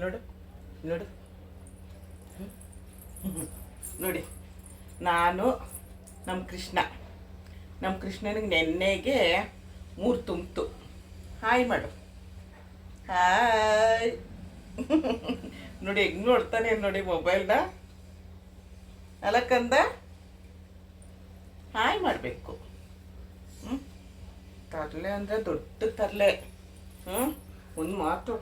ನೋಡು ನೋಡು. ನೋಡಿ, ನಾನು ನಮ್ಮ ಕೃಷ್ಣ. ನಮ್ಮ ಕೃಷ್ಣನಿಗೆ ನೆನ್ನೆಗೆ ಮೂರು ತುಂಬಿತು. ಹಾಯ್ ಮಾಡು. ಹಾಯ್ ನೋಡಿ, ಹೆಂಗೆ ನೋಡ್ತಾನೆ ನೋಡಿ ಮೊಬೈಲ್ನ ಅಲಕ್ಕಂದ ಹಾಯ್ ಮಾಡಬೇಕು. ಹ್ಞೂ ತರಲೆ ಅಂದರೆ ದೊಡ್ಡ ತರಲೆ. ಹ್ಞೂ ಒಂದು ಮಾತು.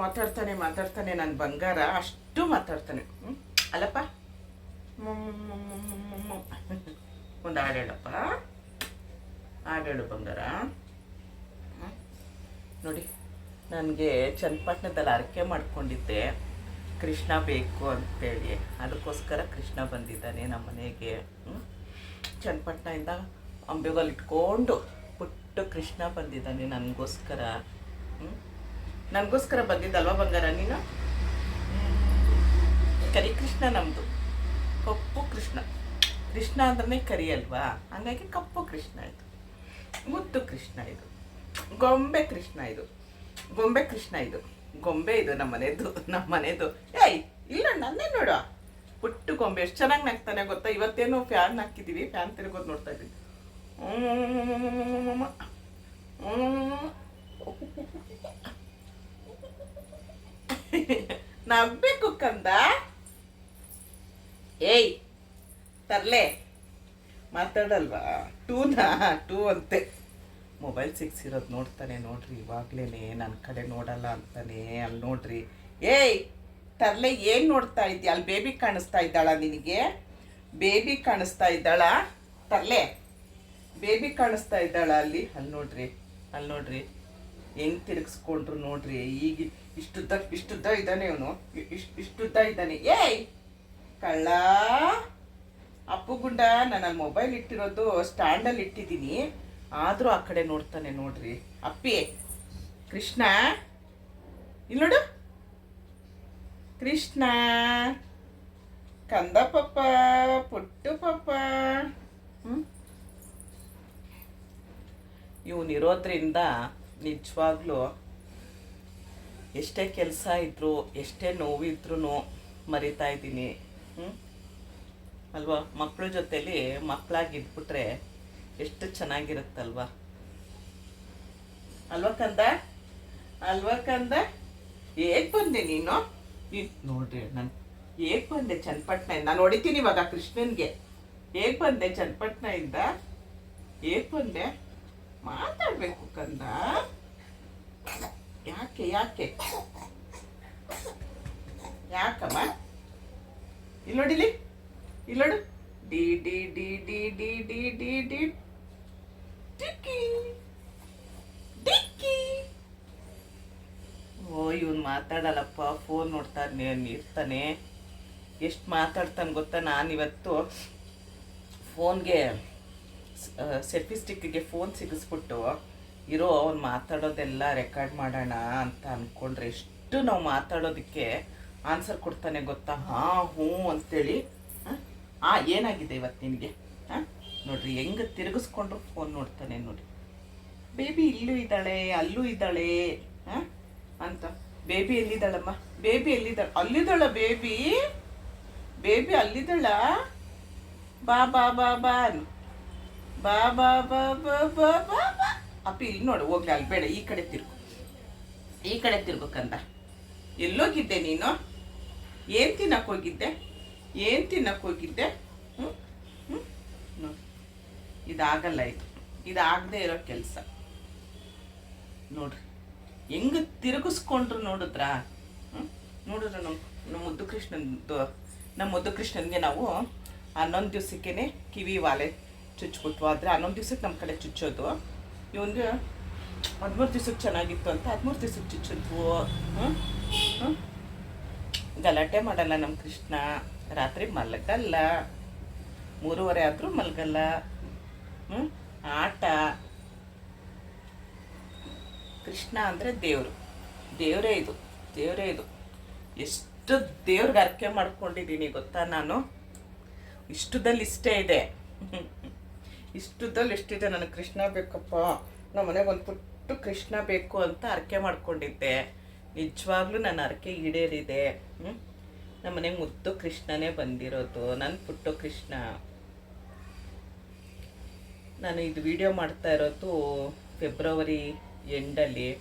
ಮಾತಾಡ್ತಾನೆ ಮಾತಾಡ್ತಾನೆ ನನ್ನ ಬಂಗಾರ, ಅಷ್ಟು ಮಾತಾಡ್ತಾನೆ. ಹ್ಞೂ ಅಲ್ಲಪ್ಪ? ಒಂದು ಹಾಡು ಹೇಳಪ್ಪ. ಹಾಡು ಹೇಳು ಬಂಗಾರ. ನೋಡಿ, ನನಗೆ ಚನ್ನಪಟ್ಟಣದಲ್ಲಿ ಅರಕೆ ಮಾಡ್ಕೊಂಡಿದ್ದೆ. ಕೃಷ್ಣ ಬೇಕು ಅಂತೇಳಿ. ಅದಕ್ಕೋಸ್ಕರ ಕೃಷ್ಣ ಬಂದಿದ್ದಾನೆ ನಮ್ಮ ಮನೆಗೆ. ಹ್ಞೂ ಚನ್ನಪಟ್ಟಣದಿಂದ ಅಂಬೆಗಲ್ ಇಟ್ಕೊಂಡು ಪುಟ್ಟ ಕೃಷ್ಣ ಬಂದಿದ್ದಾನೆ ನನಗೋಸ್ಕರ. ನನಗೋಸ್ಕರ ಬಂದಿದ್ದಲ್ವಾ ಬಂಗಾರ ನೀನು ಹ್ಮ್. ಕರಿ ಕೃಷ್ಣ ನಮ್ಮದು ಕಪ್ಪು ಕೃಷ್ಣ ಕೃಷ್ಣ ಅಂದ್ರೆ ಕರಿ ಅಲ್ವಾ ಹಂಗಾಗಿ ಕಪ್ಪು ಕೃಷ್ಣ ಇದು ಮುದ್ದು ಕೃಷ್ಣ ಇದು ಗೊಂಬೆ ಕೃಷ್ಣ ಇದು ಗೊಂಬೆ ಕೃಷ್ಣ ಇದು ಗೊಂಬೆ ಇದು ನಮ್ಮ ಮನೆದು ನಮ್ಮ ಮನೆದು ಏಯ್ ಇಲ್ಲ ನನ್ನೇ ನೋಡು ಪುಟ್ಟು ಗೊಂಬೆ ಎಷ್ಟು ಚೆನ್ನಾಗಿ ನಾಗ್ತಾನೆ ಗೊತ್ತಾ ಇವತ್ತೇನು ಫ್ಯಾನ್ ಹಾಕಿದ್ದೀವಿ ಫ್ಯಾನ್ ತಿರುಗೋದು ನೋಡ್ತಾ ಇದ್ದೀವಿ ಹ್ಮ್. ನಗ್ಬೇಕು ಕಂದ? ಏಯ್, ತರ್ಲೆ. ಮಾತಾಡಲ್ವಾ? ಟೂನಾ ಟೂ ಅಂತೆ. ಮೊಬೈಲ್ ಸಿಕ್ಸಿರೋದು ನೋಡ್ತಾನೆ ನೋಡ್ರಿ ಇವಾಗ್ಲೇ ನನ್ನ ಕಡೆ ನೋಡಲ್ಲ ಅಂತಾನೆ ಅಲ್ಲಿ ನೋಡ್ರಿ. ಏಯ್, ತರ್ಲೆ, ಏನು ನೋಡ್ತಾ ಇದ್ದೀಯ ಅಲ್ಲಿ ಬೇಬಿ ಕಾಣಿಸ್ತಾ ಇದ್ದಾಳ ನಿನಗೆ? ಬೇಬಿ ಕಾಣಿಸ್ತಾ ಇದ್ದಾಳ? ತರ್ಲೆ. ಬೇಬಿ ಕಾಣಿಸ್ತಾ ಇದ್ದಾಳ ಅಲ್ಲಿ? ಅಲ್ಲಿ ನೋಡ್ರಿ ಅಲ್ಲಿ ನೋಡ್ರಿ. ಹೆಂಗ್ ತಿರುಗಿಸ್ಕೊಂಡ್ರು ನೋಡ್ರಿ ಈಗ ಇಷ್ಟುದ್ದ ಇಷ್ಟುದ್ದ ಇದ್ದಾನೆ ಇವನು. ಇಷ್ಟು ಇಷ್ಟುದ್ದ ಇದ್ದಾನೆ. ಏಯ್! ಕಳ್ಳ! ಅಪ್ಪು ಗುಂಡ ನಾನು ಮೊಬೈಲ್ ಇಟ್ಟಿರೋದು ಸ್ಟ್ಯಾಂಡಲ್ಲಿ ಇಟ್ಟಿದ್ದೀನಿ. ಆದರೂ ಆ ಕಡೆ ನೋಡ್ತಾನೆ ನೋಡ್ರಿ. ಅಪ್ಪಿ! ಕೃಷ್ಣ! ಇಲ್ಲಿ ನೋಡು. ಕೃಷ್ಣ! ಕಂದ ಪಪ್ಪ, ಪುಟ್ಟು ಪಪ್ಪ. ಹ್ಞೂ ಇವನಿರೋದ್ರಿಂದ ನಿಜವಾಗ್ಲೂ ಎಷ್ಟೇ ಕೆಲಸ ಇದ್ದರೂ ಎಷ್ಟೇ ನೋವಿದ್ರೂ ಮರಿತಾ ಇದ್ದೀನಿ. ಅಲ್ವಾ? ಮಕ್ಕಳ ಜೊತೆಲಿ ಮಕ್ಕಳಾಗಿ ಇದ್ಬಿಟ್ರೆ ಎಷ್ಟು ಚೆನ್ನಾಗಿರುತ್ತಲ್ವಾ? ಅಲ್ವಾ ಕಂದ? ಅಲ್ವಾ ಕಂದ? ಹೇಗೆ ಬಂದೆ ನೀನು? ನೋಡ್ರಿ, ನಾನು ಹೇಗೆ ಬಂದೆ ಚನ್ನಪಟ್ಟಣ ನಾನು ಹೊಡಿತೀನಿ ಇವಾಗ ಕೃಷ್ಣನ್ಗೆ. ಹೇಗೆ ಬಂದೆ ಚನ್ನಪಟ್ಟಣದಿಂದ? ಹೇಗೆ ಬಂದೆ? ಮಾತಾಡ್ಬೇಕು ಕಂದ. ಯಾಕೆ ಯಾಕೆ? ಯಾಕಮ್ಮ? ಇಲ್ಲೋಡಿಲಿ ಇಲ್ಲೋಡು ಡಿ ಡಿ ಡಿ ಡಿ ಡಿ ಡಿ ಡಿ ಡಿ. ಡಿಕ್ಕಿ ಡಿಕ್ಕಿ ಓ, ಇವನು ಮಾತಾಡಲ್ಲಪ್ಪ. ಫೋನ್ ನೋಡ್ತಾನೆ ಇರ್ತಾನೆ. ಎಷ್ಟು ಮಾತಾಡ್ತಾನೆ ಗೊತ್ತಾ? ನಾನಿವತ್ತು ಫೋನ್ಗೆ ಸೆಲ್ಫಿ ಸ್ಟಿಕ್ಗೆ ಫೋನ್ ಸಿಗಿಸ್ಬಿಟ್ಟು ಇರೋ, ಅವ್ನು ಮಾತಾಡೋದೆಲ್ಲ ರೆಕಾರ್ಡ್ ಮಾಡೋಣ ಅಂತ ಅಂದ್ಕೊಂಡ್ರೆ ಎಷ್ಟು ನಾವು ಮಾತಾಡೋದಕ್ಕೆ ಆನ್ಸರ್ ಕೊಡ್ತಾನೆ ಗೊತ್ತಾ? ಹಾಂ, ಹ್ಞೂ ಅಂತೇಳಿ. ಆ, ಏನಾಗಿದೆ ಇವತ್ತು ನಿನಗೆ? ಹಾಂ? ನೋಡ್ರಿ, ಹೆಂಗೆ ತಿರುಗಿಸ್ಕೊಂಡ್ರು ಫೋನ್ ನೋಡ್ತಾನೆ ನೋಡಿ. ಬೇಬಿ ಇಲ್ಲೂ ಇದ್ದಾಳೆ, ಅಲ್ಲೂ ಇದ್ದಾಳೆ. ಹಾಂ? ಅಂತ. ಬೇಬಿ ಎಲ್ಲಿದ್ದಾಳಮ್ಮ? ಬೇಬಿ ಎಲ್ಲಿದ್ದಾಳೆ? ಅಲ್ಲಿದ್ದಾಳ ಬೇಬಿ ಬೇಬಿ ಅಲ್ಲಿದ್ದಾಳ? ಬಾ ಬಾ ಬಾ ಬಾ ಬಾ ಬಾ ಬಾ ಬಾ ಬಾ ಬಾ. ಅಪ್ಪಿ ಇಲ್ಲಿ ನೋಡು, ಹೋಗ್ಲಿ, ಅಲ್ಲಿ ಬೇಡ, ಈ ಕಡೆ ತಿರ್ಗು. ಈ ಕಡೆ ತಿರ್ಬೇಕಂದ ಎಲ್ಲೋಗಿದ್ದೆ ನೀನು? ಏನು ತಿನ್ನಕ್ಕೆ ಹೋಗಿದ್ದೆ? ಏನು ತಿನ್ನಕ್ಕೆ ಹೋಗಿದ್ದೆ? ಹ್ಞೂ ಹ್ಞೂ ನೋಡಿ, ಇದಾಗಲ್ಲ ಇದು. ಇದಾಗದೇ ಇರೋ ಕೆಲಸ. ನೋಡ್ರಿ, ಹೆಂಗೆ ತಿರುಗಿಸ್ಕೊಂಡ್ರು ನೋಡಿದ್ರಾ? ನೋಡಿದ್ರೆ ನಮ್ಮ ನಮ್ಮ ಮುದ್ದು ಕೃಷ್ಣಂದು ನಮ್ಮ ಮುದ್ದು ಕೃಷ್ಣನ್ಗೆ ನಾವು ಹನ್ನೊಂದು ದಿವಸಕ್ಕೇ ಕಿವಿ, ವಾಲೆ ಚುಚ್ಬಿಟ್ವು. ಆದರೆ ಹನ್ನೊಂದು ದಿವ್ಸಕ್ಕೆ ನಮ್ಮ ಕಡೆ ಚುಚ್ಚೋದು. ಇವನ್ಗೆ, ಹದಿಮೂರು ದಿವ್ಸಕ್ಕೆ ಚೆನ್ನಾಗಿತ್ತು ಅಂತ, ಹದಿಮೂರು ದಿವ್ಸಕ್ಕೆ ಚುಚ್ಚಿದ್ವು. ಗಲಾಟೆ ಮಾಡಲ್ಲ ನಮ್ಮ ಕೃಷ್ಣ. ರಾತ್ರಿ ಮಲಗಲ್ಲ. ಮೂರುವರೆ ಆದರೂ ಮಲಗಲ್ಲ. ಹ್ಞೂ ಆಟ. ಕೃಷ್ಣ ಅಂದರೆ ದೇವರು. ದೇವರೇ ಇದು. ದೇವರೇ ಇದು. ಎಷ್ಟು ದೇವ್ರಿಗೆ ಅರ್ಕೆ ಮಾಡ್ಕೊಂಡಿದ್ದೀನಿ ಗೊತ್ತಾ ನಾನು? ಇಷ್ಟದಲ್ಲಿ ಇಷ್ಟೇ ಇದೆ. ಇಷ್ಟದಲ್ಲಿ ಇಷ್ಟಿದೆ ನನಗೆ ಕೃಷ್ಣ ಬೇಕಪ್ಪ. ನಮ್ಮ ಮನೆಗೆ ಒಂದು ಪುಟ್ಟು ಕೃಷ್ಣ ಬೇಕು ಅಂತ ಅರಕೆ ಮಾಡ್ಕೊಂಡಿದ್ದೆ. ನಿಜವಾಗ್ಲೂ ನನ್ನ ಅರಕೆ ಈಡೇರಿದೆ. ನಮ್ಮ ಮನೆಗೆ ಮುದ್ದು ಕೃಷ್ಣನೇ ಬಂದಿರೋದು. ನನ್ನ ಪುಟ್ಟು ಕೃಷ್ಣ. ನಾನು ಇದು ವಿಡಿಯೋ ಮಾಡ್ತಾ ಇರೋದು ಫೆಬ್ರವರಿ ಎಂಡಲ್ಲಿ.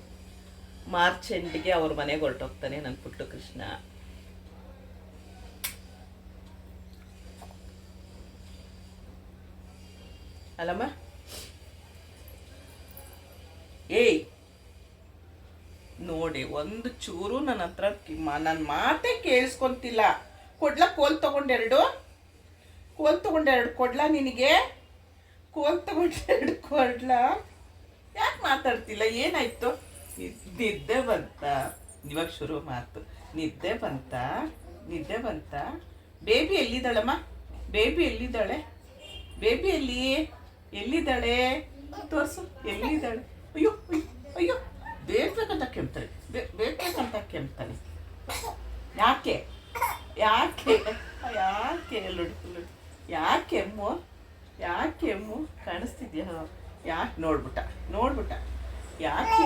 ಮಾರ್ಚ್ ಎಂಡಿಗೆ ಅವ್ರ ಮನೆಗೆ ಹೊರಟೋಗ್ತಾನೆ ನನ್ನ ಪುಟ್ಟು ಕೃಷ್ಣ. ಅಲ್ಲಮ್ಮ ಏಯ್. ನೋಡಿ, ಒಂದು ಚೂರು ನನ್ನ ಹತ್ರ ನನ್ನ ಮಾತೇ ಕೇಳಿಸ್ಕೊಂತಿಲ್ಲ. ಕೊಡ್ಲ ಕೋಲ್ ತಗೊಂಡೆರಡು? ಕೋಲ್ ತಗೊಂಡೆರಡು ಕೊಡ್ಲ ನಿನಗೆ? ಕೋಲ್ ತಗೊಂಡೆರಡು ಕೊಡ್ಲ? ಯಾಕೆ ಮಾತಾಡ್ತಿಲ್ಲ? ಏನಾಯ್ತು? ನಿದ್- ನಿದ್ದೆ ಬಂತ? ಇವಾಗ ಶುರು ಮಾತು. ನಿದ್ದೆ ಬಂತ? ನಿದ್ದೆ ಬಂತ? ಬೇಬಿ ಎಲ್ಲಿದ್ದಾಳಮ್ಮ? ಬೇಬಿ ಎಲ್ಲಿದ್ದಾಳೆ? ಬೇಬಿ ಎಲ್ಲಿ ಎಲ್ಲಿದ್ದಾಳೆ? ತೋರ್ಸು. ಎಲ್ಲಿದ್ದಾಳೆ? ಅಯ್ಯೋ ಅಯ್ಯೋ ಅಯ್ಯೋ. ಬೇಕಂತ ಕೆಮ್ತಾಳೆ. ಬೇಕಂತ ಕೆಮ್ತಾನೆ ಯಾಕೆ? ಯಾಕೆ? ಯಾಕೆ? ಲುಡು ಯಾಕೆ ಎಮ್ಮು? ಯಾಕೆ ಎಮ್ಮು? ಕಾಣಿಸ್ತಿದ್ಯಾ? ಯಾಕೆ? ನೋಡ್ಬಿಟ್ಟ ನೋಡ್ಬಿಟ್ಟ. ಯಾಕೆ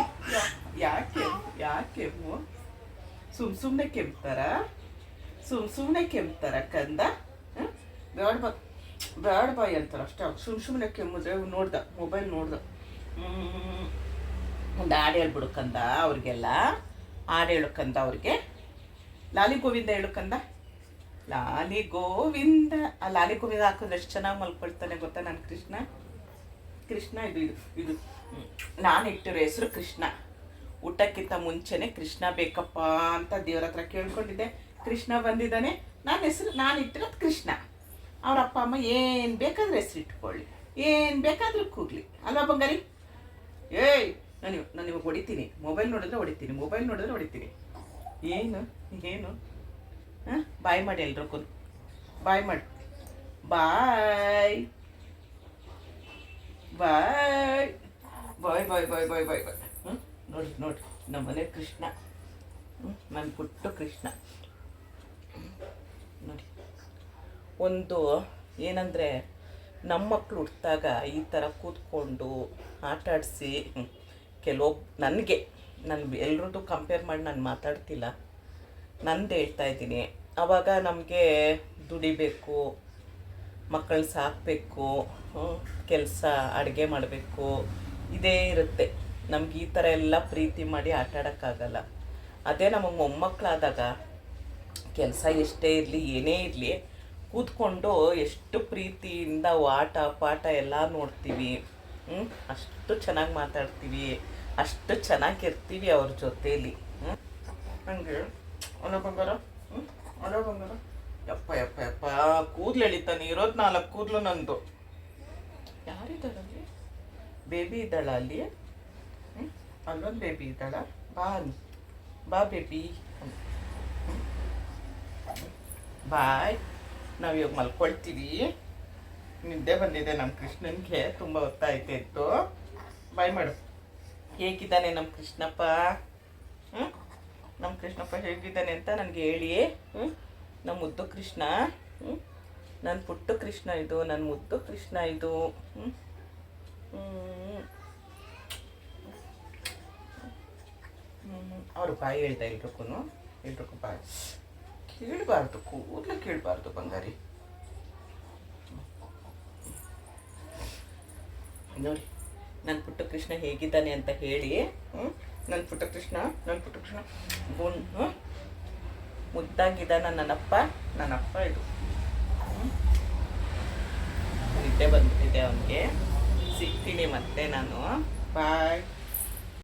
ಯಾಕೆ ಯಾಕೆ ಎಮ್ಮು? ಸುಮ್ ಸುಮ್ಮನೆ ಕೆಮ್ತಾರ? ಸುಮ್ ಸುಮ್ಮನೆ ಕೆಮ್ತಾರ ಕಂದ? ಹ? ಬೇಡ ಬಾ ಬೇಡ ಬಾಯ್ ಅಂತಾರೆ ಅಷ್ಟೇ. ಸುಮ್ ಸುಮ್ಮನೆ ಕೆಮ್ಮಿದ್ರೆ ನೋಡ್ದ ಮೊಬೈಲ್ ನೋಡ್ದ. ಒಂದು ಹಾಡು ಹೇಳ್ಬಿಡು ಕಂದ ಅವ್ರಿಗೆಲ್ಲ. ಹಾಡು ಹೇಳು ಕಂದ ಅವ್ರಿಗೆ. ಲಾಲಿ ಗೋವಿಂದ ಹೇಳು ಕಂದ ಲಾಲಿ ಗೋವಿಂದ. ಆ ಲಾಲಿ ಗೋವಿಂದ ಹಾಕಿದ್ರೆ ಎಷ್ಟು ಚೆನ್ನಾಗಿ ಮಲ್ಕೊಳ್ತಾನೆ ಗೊತ್ತಾ ನಾನು ಕೃಷ್ಣ? ಕೃಷ್ಣ ಇದು ಇದು ಇದು. ನಾನು ಇಟ್ಟಿರೋ ಹೆಸರು ಕೃಷ್ಣ. ಊಟಕ್ಕಿಂತ ಮುಂಚೆನೆ ಕೃಷ್ಣ ಬೇಕಪ್ಪ ಅಂತ ದೇವ್ರ ಹತ್ರ ಕೇಳ್ಕೊಂಡಿದ್ದೆ. ಕೃಷ್ಣ ಬಂದಿದ್ದಾನೆ. ನನ್ನ ಹೆಸರು, ನಾನು ಇಟ್ಟಿರೋದು ಕೃಷ್ಣ. ಅವ್ರ ಅಪ್ಪ, ಅಮ್ಮ, ಏನು ಬೇಕಾದ್ರೆ ಹೆಸರಿಟ್ಕೊಳ್ಳಿ ಏನು ಬೇಕಾದರೂ ಕೂಗ್ಲಿ. ಅಲ್ವಾ ಬಂಗಾರಿ? ಏಯ್, ನಾನು ನಾನು ಇವಾಗ ಹೊಡಿತೀನಿ. ಮೊಬೈಲ್ ನೋಡಿದ್ರೆ ಹೊಡಿತೀನಿ. ಮೊಬೈಲ್ ನೋಡಿದ್ರೆ ಹೊಡಿತೀನಿ. ಏನು? ಏನು? ಹಾಂ? ಬಾಯ್ ಮಾಡಿ ಎಲ್ರಿಗೂ. ಬಾಯ್ ಮಾಡಿ, ಬಾಯ್. ಬಾಯ್. ಬಾಯ್ ಬಾಯ್ ಬಾಯ್ ಬಾಯ್ ಬಾಯ್ ಬಾಯ್. ಹ್ಞೂ ನೋಡಿ ನೋಡಿ. ನಮ್ಮ ಮನೆ ಕೃಷ್ಣ. ಹ್ಞೂ ನನ್ನ ಪುಟ್ಟು ಕೃಷ್ಣ. ನೋಡಿ. ಒಂದು ಏನಂದರೆ ನಮ್ಮ ಮಕ್ಕಳು ಹುಟ್ಟಿದಾಗ ಈ ಥರ ಕೂತ್ಕೊಂಡು ಆಟ ಆಡಿಸಿ ಕೆಲವೊಬ್ಬ ನನಗೆ, ನಾನು ಎಲ್ರದ್ದು ಕಂಪೇರ್ ಮಾಡಿ ನಾನು ಮಾತಾಡ್ತಿಲ್ಲ. ನಂದು ಹೇಳ್ತಾ ಇದ್ದೀನಿ. ಆವಾಗ ನಮಗೆ ದುಡಿಬೇಕು ಮಕ್ಕಳು ಸಾಕಬೇಕು ಕೆಲಸ ಅಡುಗೆ ಮಾಡಬೇಕು, ಇದೇ ಇರುತ್ತೆ. ನಮ್ಗೆ ಈ ಥರ ಎಲ್ಲ ಪ್ರೀತಿ ಮಾಡಿ ಆಟ ಆಡೋಕ್ಕಾಗಲ್ಲ ಅದೇ ನಮಗೆ ಮೊಮ್ಮಕ್ಕಳಾದಾಗ ಕೆಲಸ ಎಷ್ಟೇ ಇರಲಿ, ಏನೇ ಇರಲಿ ಕೂತ್ಕೊಂಡು ಎಷ್ಟು ಪ್ರೀತಿಯಿಂದ ಆಟ, ಪಾಠ ಎಲ್ಲ ನೋಡ್ತೀವಿ. ಅಷ್ಟು ಚೆನ್ನಾಗಿ ಮಾತಾಡ್ತೀವಿ. ಅಷ್ಟು ಚೆನ್ನಾಗಿರ್ತೀವಿ ಅವ್ರ ಜೊತೇಲಿ. ಹಂಗೆ. ಅಲೋ ಬಂಗಾರ. ಹ್ಞೂ ಅಲೋ ಬಂಗಾರ. ಯಪ್ಪ ಯಪ್ಪ ಯಪ್ಪ. ಕೂದಲು ಎಳಿತಾನೆ. ಇರೋದು ನಾಲ್ಕು ಕೂದಲು ನಂದು. ಯಾರಿದ್ದಾಳಲ್ಲಿ ಬೇಬಿ ಇದ್ದಾಳ ಅಲ್ಲಿ? ಅಲ್ಲೊಂದು ಬೇಬಿ ಇದ್ದಾಳ? ಬಾ. ಬಾ ಬೇಬಿ. ಬಾಯ್. ನಾವು ಇವಾಗ ಮಲ್ಕೊಳ್ತೀವಿ. ನಿದ್ದೆ ಬಂದಿದೆ ನಮ್ಮ ಕೃಷ್ಣನಿಗೆ, ತುಂಬ ಹೊತ್ತಾಯ್ತು ಇತ್ತು. ಬಾಯ್ ಮಾಡು. ಹೇಗಿದ್ದಾನೆ ನಮ್ಮ ಕೃಷ್ಣಪ್ಪ? ಹ್ಞೂ ನಮ್ಮ ಕೃಷ್ಣಪ್ಪ ಹೇಗಿದ್ದಾನೆ ಅಂತ ನನಗೆ ಹೇಳಿ. ಹ್ಞೂ ನಮ್ಮ ಮುದ್ದು ಕೃಷ್ಣ. ಹ್ಞೂ ನನ್ನ ಪುಟ್ಟು ಕೃಷ್ಣ ಇದು ನನ್ನ ಮುದ್ದು ಕೃಷ್ಣ ಇದು. ಹ್ಞೂ ಅವರು ಬಾಯಿ ಹೇಳ್ತಾ ಎಲ್ರಿಗೂ ಎಲ್ರಿಗೂ ಬಾಯಿ. ಕೇಳಬಾರ್ದು ಕೂದಲು ಕೇಳಬಾರ್ದು ಬಂಗಾರಿ. ನೋಡಿ ನನ್ನ ಪುಟ್ಟ ಕೃಷ್ಣ ಹೇಗಿದ್ದಾನೆ ಅಂತ ಹೇಳಿ ಹ್ಞೂ ನನ್ನ ಪುಟ್ಟ ಕೃಷ್ಣ ನನ್ನ ಪುಟ್ಟ ಕೃಷ್ಣ ಗುಣ್ ಮುದ್ದಾಗಿದ್ದಾನ ನನ್ನಪ್ಪ ನನ್ನಪ್ಪ ಇದು? ನಿದ್ದೆ ಬಂದ್ಬಿಟ್ಟಿದೆ ಅವನಿಗೆ. ಸಿಗ್ತೀನಿ ಮತ್ತೆ ನಾನು. ಬಾಯ್